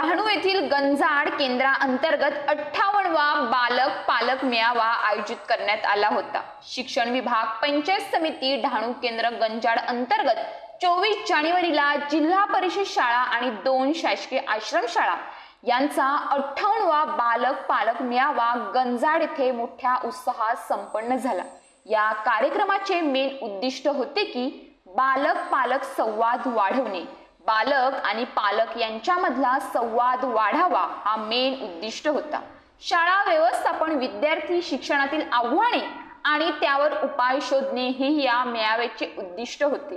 डहाणू येथील गंजाड केंद्राअंतर्गत अठ्ठावणवा बालक पालक मेळावा आयोजित करण्यात आला होता. शिक्षण विभाग पंचायत समिती डहाणू केंद्र गंजाड अंतर्गत चोवीस जानेवारीला जिल्हा परिषद शाळा आणि दोन शासकीय आश्रमशाळा यांचा अठ्ठावणवा बालक पालक मेळावा गंजाड येथे मोठ्या उत्साहात संपन्न झाला. या कार्यक्रमाचे मेन उद्दिष्ट होते की बालक पालक संवाद वाढवणे. बालक आणि पालक यांच्यामधला संवाद वाढावा हा मेन उद्दिष्ट होता. शाळा व्यवस्थापन विद्यार्थी शिक्षणातील आव्हाने आणि त्यावर उपाय शोधणे हे या मेळाव्याचे उद्दिष्ट होते.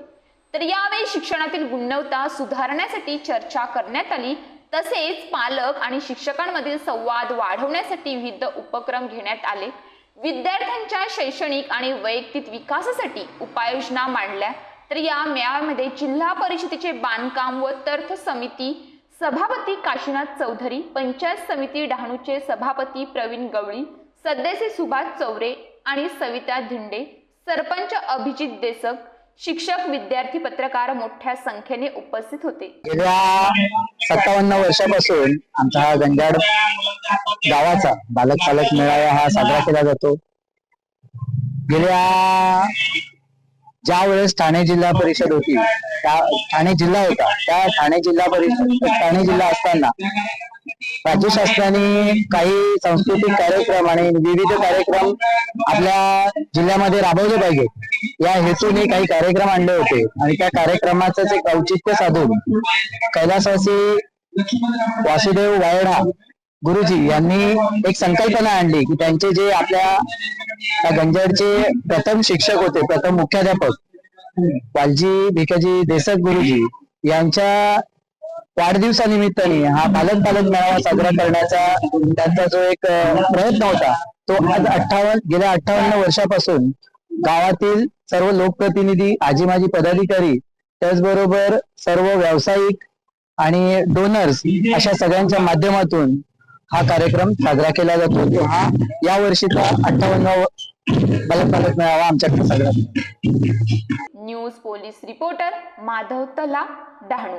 तर यावेळी शिक्षणातील गुणवत्ता सुधारण्यासाठी चर्चा करण्यात आली. तसेच पालक आणि शिक्षकांमधील संवाद वाढवण्यासाठी विविध उपक्रम घेण्यात आले. विद्यार्थ्यांच्या शैक्षणिक आणि वैयक्तिक विकासासाठी उपाययोजना मांडल्या. तर या मेळाव्यामध्ये जिल्हा परिषदेचे बांधकाम व तर्थ समिती सभापती काशीनाथ चौधरी पंचायत समिती डहाणूचे सभापती प्रवीण गवळी सदस्य सुभाष चौरे आणि सविता धिंडे सरपंच अभिजित देसक शिक्षक विद्यार्थी पत्रकार मोठ्या संख्येने उपस्थित होते. गेल्या सत्तावन्न वर्षापासून आमचा हा गंजाड गावाचा बालक पालक मेळावा हा साजरा केला जातो. गेल्या ज्या वेळेस ठाणे जिल्हा परिषद होती त्या ठाणे जिल्हा होता त्या ठाणे जिल्हा परिषद ठाणे जिल्हा असताना राज्य शासनाने काही सांस्कृतिक कार्यक्रम आणि विविध कार्यक्रम आपल्या जिल्ह्यामध्ये राबवले पाहिजे या हेतूने काही कार्यक्रम आणले होते आणि त्या कार्यक्रमाचंच एक औचित्य साधून कैलासवासी वासुदेव वायडा गुरुजी यांनी एक संकल्पना आणली की त्यांचे जे आपल्या गंजाडचे प्रथम शिक्षक होते प्रथम मुख्याध्यापक वालजी भिकाजी देसक गुरुजी यांच्या वाढदिवसानिमित्ताने हा पालक पालक मेळावा साजरा करण्याचा त्यांचा जो एक प्रयत्न होता तो आज अठ्ठावन्न गेल्या अठ्ठावन्न वर्षापासून गावातील सर्व लोकप्रतिनिधी आजी माजी पदाधिकारी त्याचबरोबर सर्व व्यावसायिक आणि डोनर्स अशा सगळ्यांच्या माध्यमातून हा कार्यक्रम साजरा केला जातो. तो हा या वर्षीचा अठ्ठावन्न पालक मेळावा आमच्याकडे साजरा न्यूज पोलीस रिपोर्टर माधव तला डहाणू.